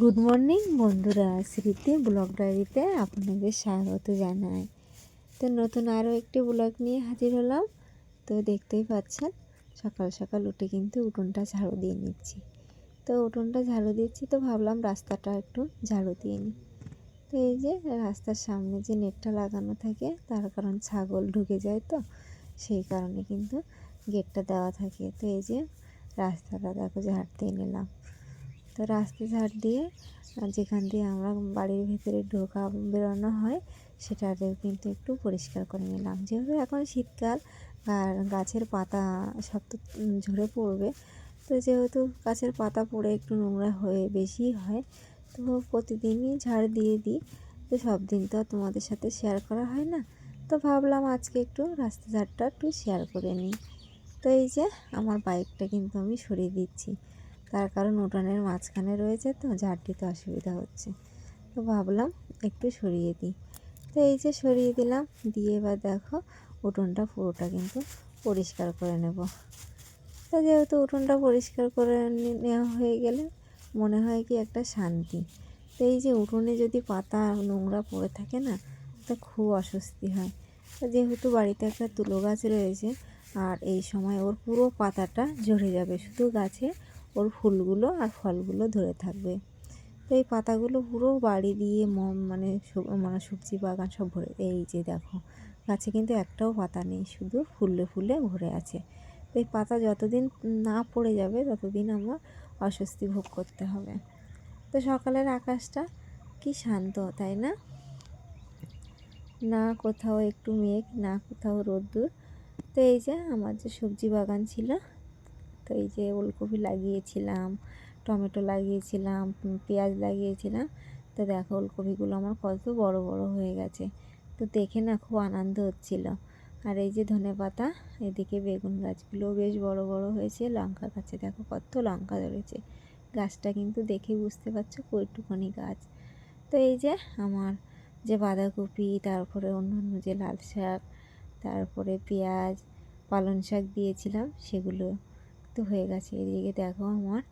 Good morning বন্ধুরা। স্মৃতি blog ডায়েরিতে আপনাদের স্বাগত জানাই। তো নতুন আরও একটি ব্লগ নিয়ে হাজির হলাম। তো দেখতেই পাচ্ছেন, সকাল সকাল উঠে কিন্তু উঠোনটা ঝাড়ু দিয়ে নিচ্ছি। তো উঠোনটা ঝাড়ু দিচ্ছি তো ভাবলাম রাস্তাটা একটু ঝাড়ু দিয়ে নিই। তো এই যে রাস্তার সামনে যে নেটটা লাগানো থাকে, তার কারণ ছাগল ঢুকে যায় তো, সেই কারণে কিন্তু গেটটা দেওয়া থাকে। তো এই যে রাস্তাটা দেখো ঝাড় দিয়ে নিলাম। তো রাস্তা দিয়ে যেখান দিয়ে আমরা বাড়ির ভেতরে ঢোকা বেরোনো হয় সেটাতেও কিন্তু একটু পরিষ্কার করে নিলাম। যেহেতু এখন শীতকাল আর গাছের পাতা সব তো ঝরে পড়বে, তো যেহেতু গাছের পাতা পড়ে একটু নোংরা হয়ে বেশি হয়, তো প্রতিদিনই ঝাড় দিয়ে দিই। তো সব দিন তো তোমাদের সাথে শেয়ার করা হয় না, তো ভাবলাম আজকে একটু রাস্তা ঝাড়টা একটু শেয়ার করে নিই। তো এই যে আমার বাইকটা কিন্তু আমি সরিয়ে দিচ্ছি। তার কারণ উঠানের মাঝখানে রয়েছে তো ঝাড় দিতে অসুবিধা হচ্ছে। তো ভাবলাম একটু সরিয়ে দিই। তো এই যে সরিয়ে দিলাম, দিয়ে এবার দেখো উঠোনটা পুরোটা কিন্তু পরিষ্কার করে নেব। তো যেহেতু উঠোনটা পরিষ্কার করে নেওয়া হয়ে গেলে মনে হয় কি একটা শান্তি। তো এই যে উঠোনে যদি পাতা নোংরা পড়ে থাকে না, তো খুব অস্বস্তি হয়। তো যেহেতু বাড়িতে একটা তুলো গাছ রয়েছে, আর এই সময় ওর পুরো পাতাটা ঝরে যাবে, শুধু গাছে ওর ফুলগুলো আর ফলগুলো ধরে থাকবে। তো এই পাতাগুলো পুরো বাড়ি দিয়ে মানে মানে সবজি বাগান সব ভরে, এই যে দেখো, গাছে কিন্তু একটাও পাতা নেই, শুধু ফুলে ফুলে ভরে আছে। তো এই পাতা যতদিন না পড়ে যাবে, ততদিন আমার অস্বস্তি ভোগ করতে হবে। তো সকালের আকাশটা কি শান্ত, তাই না? না কোথাও একটু মেঘ, না কোথাও রোদ্দুর। তো এই যে আমার যে সবজি বাগান ছিল তো এই যে ওলকপি লাগিয়েছিলাম, টমেটো লাগিয়েছিলাম পেঁয়াজ লাগিয়েছিলাম, তো দেখো ওলকপিগুলো আমার কত বড় বড় হয়ে গেছে। তো দেখে না খুব আনন্দ হচ্ছিল। আর এই যে ধনে পাতা, এদিকে বেগুন গাছগুলো বেশ বড় বড় হয়েছে, লঙ্কা গাছে দেখো কত লঙ্কা ধরেছে। গাছটা কিন্তু দেখে বুঝতে পারছ কইটুখানি গাছ। তো এই যে আমার যে বাঁধাকপি, তারপরে অন্যান্য যে লাল শাক তারপরে পেঁয়াজ পালং শাক দিয়েছিলাম, সেগুলো তো হয়ে গেছে। এদিকে দেখো আমার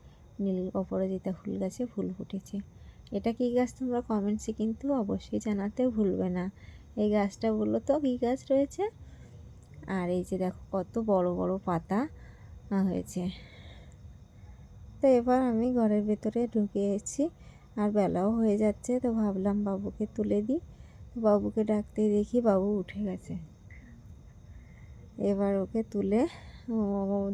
নীল অপরাজিতা ফুল গাছে ফুল ফুটেছে। এটা কী গাছ তোমরা কমেন্টসে কিন্তু অবশ্যই জানাতে ভুলবে না। এই গাছটা বলল তো কী গাছ রয়েছে? আর এই যে দেখো কত বড় বড় পাতা হয়েছে। তো এবার আমি ঘরের ভেতরে ঢুকে এসেছি আর বেলাও হয়ে যাচ্ছে, তো ভাবলাম বাবুকে তুলে দিই। বাবুকে ডাকতে দেখি বাবু উঠে গেছে। এবার ওকে তুলে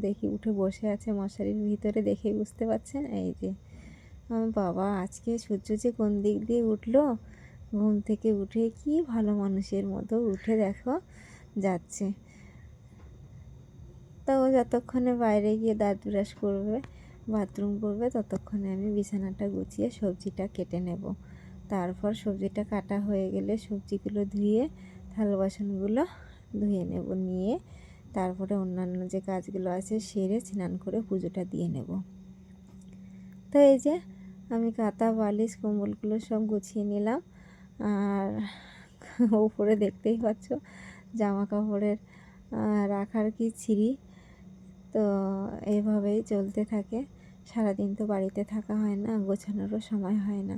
দেখি উঠে বসে আছে মশারির ভিতরে দেখে বুঝতে পারছেন? এই যে বাবা, আজকে সূর্য যে কোন দিক দিয়ে উঠল? ঘুম থেকে উঠে কি ভালো মানুষের মতো উঠে দেখো, যাচ্ছে। তো ও যতক্ষণে বাইরে গিয়ে দাঁত ব্রাশ করবে, বাথরুম করবে, ততক্ষণে আমি বিছানাটা গুছিয়ে সবজিটা কেটে নেব। তারপর সবজিটা কাটা হয়ে গেলে সবজিগুলো ধুয়ে থাল বাসনগুলো ধুয়ে নেব, নিয়ে তারপরে অন্যান্য যে কাজগুলো আছে সেরে স্নান করে পুজোটা দিয়ে নেব। তো এই যে আমি কাঁথা, বালিশ, কম্বলগুলো সব গুছিয়ে নিলাম। আর উপরে দেখতেই পাচ্ছ জামা কাপড়ের রাখার কি ছিঁড়ি। তো এইভাবেই চলতে থাকে। সারাদিন তো বাড়িতে থাকা হয় না, গোছানোরও সময় হয় না।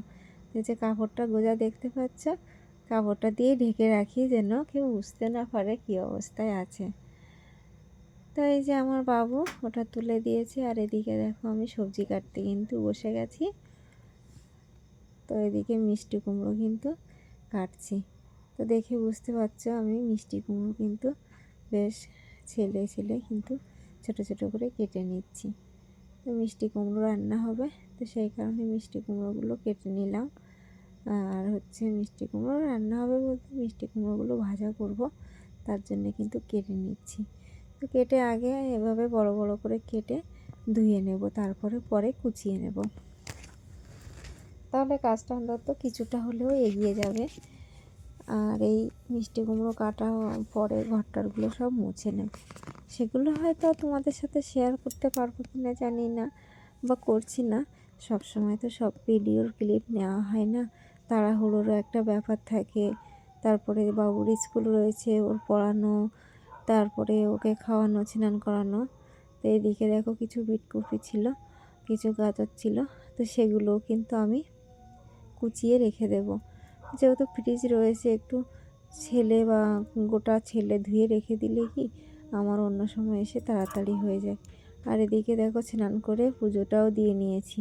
এই যে কাপড়টা গোজা দেখতে পাচ্ছ, কাপড়টা দিয়ে ঢেকে রাখি যেন কেউ বুঝতে না পারে কী অবস্থায় আছে। তো এই যে আমার বাবু, ওটা তুলে দিয়েছে। আর এদিকে দেখো আমি সবজি কাটতে কিন্তু বসে গেছি। তো এদিকে মিষ্টি কুমড়ো কিন্তু কাটছি। তো দেখে বুঝতে পারছ আমি মিষ্টি কুমড়ো কিন্তু বেশ ছেলে ছেলে কিন্তু ছোট ছোট করে কেটে নিচ্ছি। তো মিষ্টি কুমড়ো রান্না হবে, তো সেই কারণে মিষ্টি কুমড়োগুলো কেটে নিলাম। আর হচ্ছে মিষ্টি কুমড়ো রান্না হবে বলতে মিষ্টি কুমড়োগুলো ভাজা করব, তার জন্য কিন্তু কেটে নিচ্ছি। কেটে আগে এভাবে বড় বড় করে কেটে ধুয়ে নেব, তারপরে পরে কুচিয়ে নেব। তাহলে কাজটা অন্তত কিছুটা হলেও এগিয়ে যাবে। আর এই মিষ্টি কুমড়ো কাটা পরে ঘরটারগুলো সব মুছে নেব। সেগুলো হয়তো তোমাদের সাথে শেয়ার করতে পারব কি না জানি না বা করছি না। সব সময় তো সব ভিডিওর ক্লিপ নেওয়া হয় না। তাড়াহুড়োরও একটা ব্যাপার থাকে। তারপরে বাবুর স্কুল রয়েছে, ওর পড়ানো তারপরে ওকে খাওয়ানো, স্নান করানো। তো এদিকে দেখো কিছু বিটকপি ছিল, কিছু গাজর ছিল। তো সেগুলোও কিন্তু আমি কুচিয়ে রেখে দেব। যেহেতু ফ্রিজ রয়েছে, একটু ছেলে বা গোটা ছেলে ধুয়ে রেখে দিলে কি আমার অন্য সময় এসে তাড়াতাড়ি হয়ে যায়। আর এদিকে দেখো স্নান করে পুজোটাও দিয়ে নিয়েছি।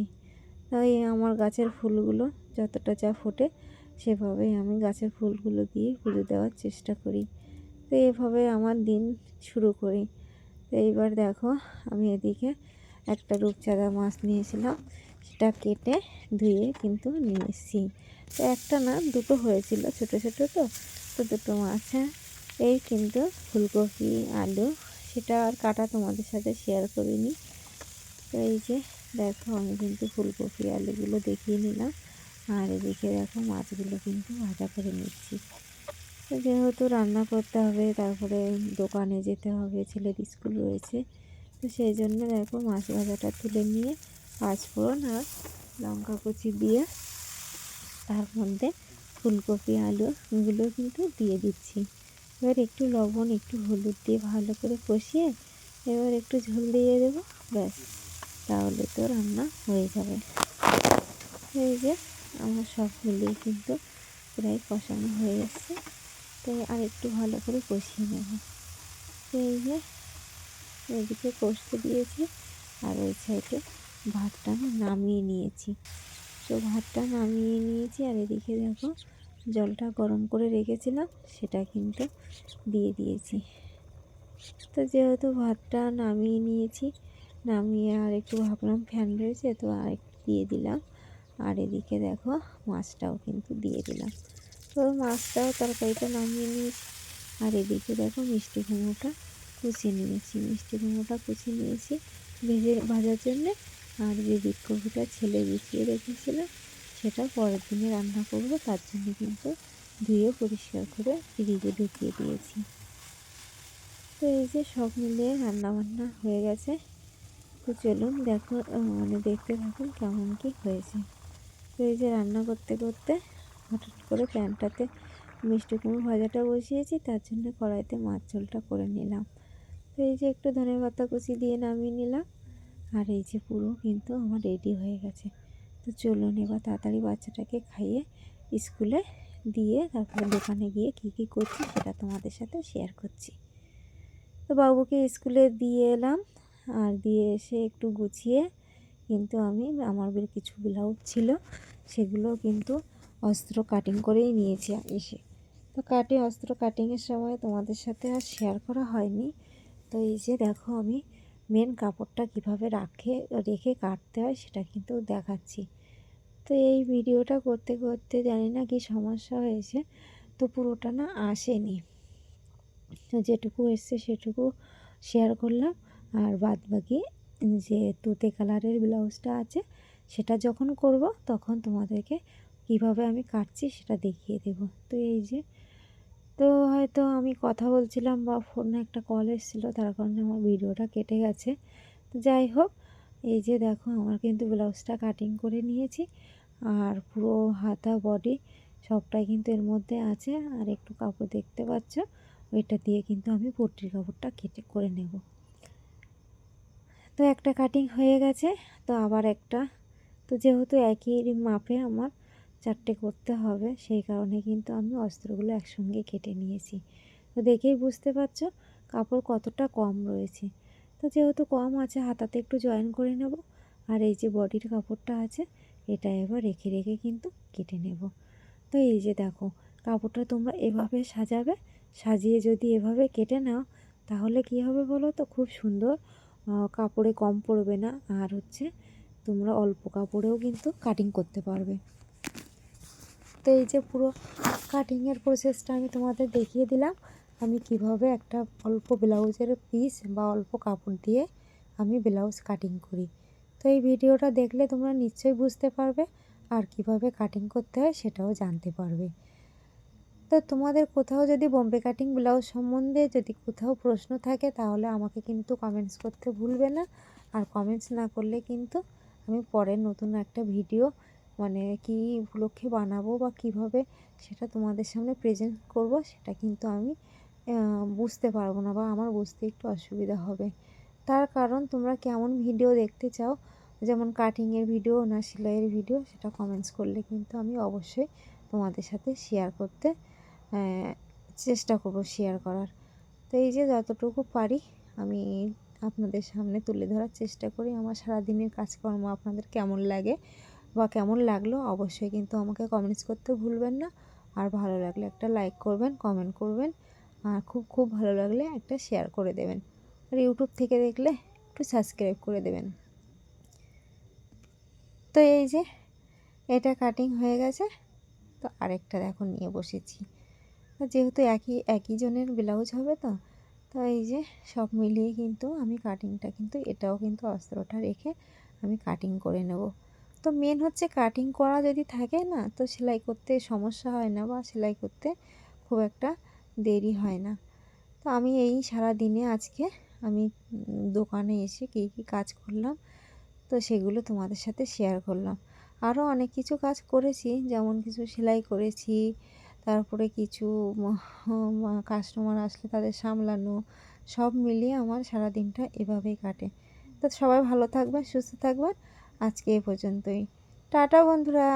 তাই আমার গাছের ফুলগুলো যতটা যা ফোটে, সেভাবেই আমি গাছের ফুলগুলো দিয়ে পুজো দেওয়ার চেষ্টা করি। তো এভাবে আমার দিন শুরু করি। তো এইবার দেখো, আমি এদিকে একটা রূপচাঁদা মাছ নিয়েছিলাম। সেটা কেটে ধুয়ে কিন্তু নিয়ে এসেছি। তো একটা না, দুটো হয়েছিল ছোট ছোট তো তো দুটো মাছ। এই কিন্তু ফুলকপি, আলু, সেটা আর কাটা তোমাদের সাথে শেয়ার করিনি। তো এই যে দেখো, আমি কিন্তু ফুলকপি, আলুগুলো দেখিয়ে নিলাম। আর এদিকে দেখো, মাছগুলো কিন্তু ভাজা করে নিচ্ছি। যেহেতু রান্না করতে হবে, তারপরে দোকানে যেতে হবে, ছেলের স্কুল রয়েছে, তো সেই জন্য দেখো মাছ ভাজাটা তুলে নিয়ে পাঁচফোড়ন আর লঙ্কা কুচি দিয়ে তার মধ্যে ফুলকপি আলুগুলো কিন্তু দিয়ে দিচ্ছি। এবার একটু লবণ, একটু হলুদ দিয়ে ভালো করে কষিয়ে এবার একটু ঝোল দিয়ে দেবো, ব্যাস, তাহলে তো রান্না হয়ে যাবে। এই যে আমার সব মিলিয়ে কিন্তু প্রায় কষানো হয়ে যাচ্ছে তো আর একটু ভালো করে কষিয়ে নেব। তো এই যে, এদিকে কষতে দিয়েছি আর ওই সাইডে ভাতটা আমি নামিয়ে নিয়েছি। তো ভাতটা নামিয়ে নিয়েছি আর এদিকে দেখো জলটা গরম করে রেখেছিলাম, সেটা কিন্তু দিয়ে দিয়েছি। তো যেহেতু ভাতটা নামিয়ে নিয়েছি, নামিয়ে আর একটু ভাবলাম ফ্যান রয়েছে, তো আর একটু দিয়ে দিলাম। আর এদিকে দেখো মাছটাও কিন্তু দিয়ে দিলাম। তো মাছটাও তরকারিটা নামিয়ে নিয়েছি। আর এদিকে দেখো মিষ্টি কুমড়োটা কুচিয়ে নিয়েছি। মিষ্টি কুমড়োটা কুচিয়ে নিয়েছি ভেজে ভাজার জন্যে। আর যে বিটকপিটা ছেলে বিছিয়ে রেখেছিলাম সেটা পরের দিনে রান্না করব। তার জন্য কিন্তু ধুয়ে পরিষ্কার করে ফ্রিজে ঢুকিয়ে দিয়েছি। তো এই যে সব মিলিয়ে রান্নাবান্না হয়ে গেছে। তো চলুন দেখো মানে দেখতে থাকুন কেমন কি হয়েছে। তো এই যে রান্না করতে করতে হঠাৎ করে প্যানটাতে মিষ্টি কুমড়ো ভাজাটা বসিয়েছি, তার জন্য কড়াইতে মাছ ঝোলটা করে নিলাম। তো এই যে একটু ধনে পাতা কুচি দিয়ে নামিয়ে নিলাম, আর এই যে পুরো কিন্তু আমার রেডি হয়ে গেছে। তো চলুন এবার তাড়াতাড়ি বাচ্চাটাকে খাইয়ে স্কুলে দিয়ে তারপরে দোকানে গিয়ে কী কী করছি সেটা তোমাদের সাথে শেয়ার করছি। তো বাবুকে স্কুলে দিয়ে এলাম, আর দিয়ে এসে একটু গুছিয়ে কিন্তু আমি, আমার কিছু ব্লাউজ ছিল, সেগুলো কিন্তু অস্ত্র কাটিং করেই নিয়েছি এসে। তো কাটে অস্ত্র কাটিংয়ের সময় তোমাদের সাথে আর শেয়ার করা হয়নি। তো এই যে দেখো আমি মেন কাপড়টা কীভাবে রাখে, রেখে কাটতে হয় সেটা কিন্তু দেখাচ্ছি। তো এই ভিডিওটা করতে করতে জানি না কি সমস্যা হয়েছে, তো পুরোটা না আসেনি। তো যেটুকু এসছে সেটুকু শেয়ার করলাম। আর বাদ বাকি যে তুতে কালারের ব্লাউজটা আছে, সেটা যখন করব তখন তোমাদেরকে কীভাবে আমি কাটছি সেটা দেখিয়ে দেব। তো এই যে, তো হয়তো আমি কথা বলছিলাম বা ফোনে একটা কল এসেছিল, তার কারণে আমার ভিডিওটা কেটে গেছে। তো যাই হোক, এই যে দেখো, আমার কিন্তু ব্লাউজটা কাটিং করে নিয়েছি, আর পুরো হাতা বডি সবটাই কিন্তু এর মধ্যে আছে। আর একটু কাপড় দেখতে পাচ্ছ, ওইটা দিয়ে কিন্তু আমি পট্টির কাপড়টা কেটে করে নেব। তো একটা কাটিং হয়ে গেছে, তো আবার একটা। তো যেহেতু একই মাপে আমার চারটে করতে হবে, সেই কারণে কিন্তু আমি অস্ত্রগুলো একসঙ্গে কেটে নিয়েছি। তো দেখেই বুঝতে পারছ কাপড় কতটা কম রয়েছে। তো যেহেতু কম আছে, হাতাতে একটু জয়েন করে নেব। আর এই যে বডির কাপড়টা আছে, এটা এবার রেখে রেখে কিন্তু কেটে নেব। তো এই যে দেখো, কাপড়টা তোমরা এভাবে সাজাবে, সাজিয়ে যদি এভাবে কেটে নাও, তাহলে কী হবে বলো তো? খুব সুন্দর কাপড়ে কম পড়বে না। আর হচ্ছে তোমরা অল্প কাপড়েও কিন্তু কাটিং করতে পারবে। তো এই যে পুরো কাটিংয়ের প্রসেসটা আমি তোমাদের দেখিয়ে দিলাম। আমি কীভাবে একটা অল্প ব্লাউজের পিস বা অল্প কাপড় দিয়ে আমি ব্লাউজ কাটিং করি। তো এই ভিডিওটা দেখলে তোমরা নিশ্চয়ই বুঝতে পারবে আর কীভাবে কাটিং করতে হয় সেটাও জানতে পারবে। তো তোমাদের কোথাও যদি বোম্বে কাটিং ব্লাউজ সম্বন্ধে যদি কোথাও প্রশ্ন থাকে তাহলে আমাকে কিন্তু কমেন্টস করতে ভুলবে না। আর কমেন্টস না করলে কিন্তু আমি পরে নতুন একটা ভিডিও মানে কী উপলক্ষে বানাবো বা কীভাবে সেটা তোমাদের সামনে প্রেজেন্ট করব, সেটা কিন্তু আমি বুঝতে পারব না বা আমার বুঝতে একটু অসুবিধা হবে। তার কারণ তোমরা কেমন ভিডিও দেখতে চাও, যেমন কাটিংয়ের ভিডিও না সেলাইয়ের ভিডিও সেটা কমেন্টস করলে কিন্তু আমি অবশ্যই তোমাদের সাথে শেয়ার করতে চেষ্টা করব শেয়ার করার। তো এই যে যতটুকু পারি আমি আপনাদের সামনে তুলে ধরার চেষ্টা করি। আমার সারাদিনের কাজকর্ম আপনাদের কেমন লাগে বা কেমন লাগল অবশ্যই কিন্তু আমাকে কমেন্টস করতে ভুলবেন না। আর ভালো লাগলে একটা লাইক করবেন কমেন্ট করবেন। আর খুব খুব ভালো লাগলে একটা শেয়ার করে দেবেন। আর ইউটিউব থেকে দেখলে একটু সাবস্ক্রাইব করে দেবেন। তো এই যে, এটা কাটিং হয়ে গেছে। তো আরেকটা দেখো নিয়ে বসেছি। যেহেতু একই একই জনের ব্লাউজ হবে তো তো এই যে সব মিলিয়ে কিন্তু আমি কাটিংটা কিন্তু এটাও কিন্তু অস্ত্রটা রেখে আমি কাটিং করে নেব। তো মেন হচ্ছে কাটিং করা যদি থাকে না, তো সেলাই করতে সমস্যা হয় না বা সেলাই করতে খুব একটা দেরি হয় না। তো আমি এই সারা দিনে আজকে আমি দোকানে এসে কী কী কাজ করলাম, তো সেগুলো তোমাদের সাথে শেয়ার করলাম। আরও অনেক কিছু কাজ করেছি, যেমন কিছু সেলাই করেছি, তারপরে কিছু কাস্টমার আসলে তাদের সামলানো, সব মিলিয়ে আমার সারা দিনটা এভাবেই কাটে। তো সবাই ভালো থাকবেন, সুস্থ থাকবেন। আজকে এ পর্যন্তই। টাটা বন্ধুরা।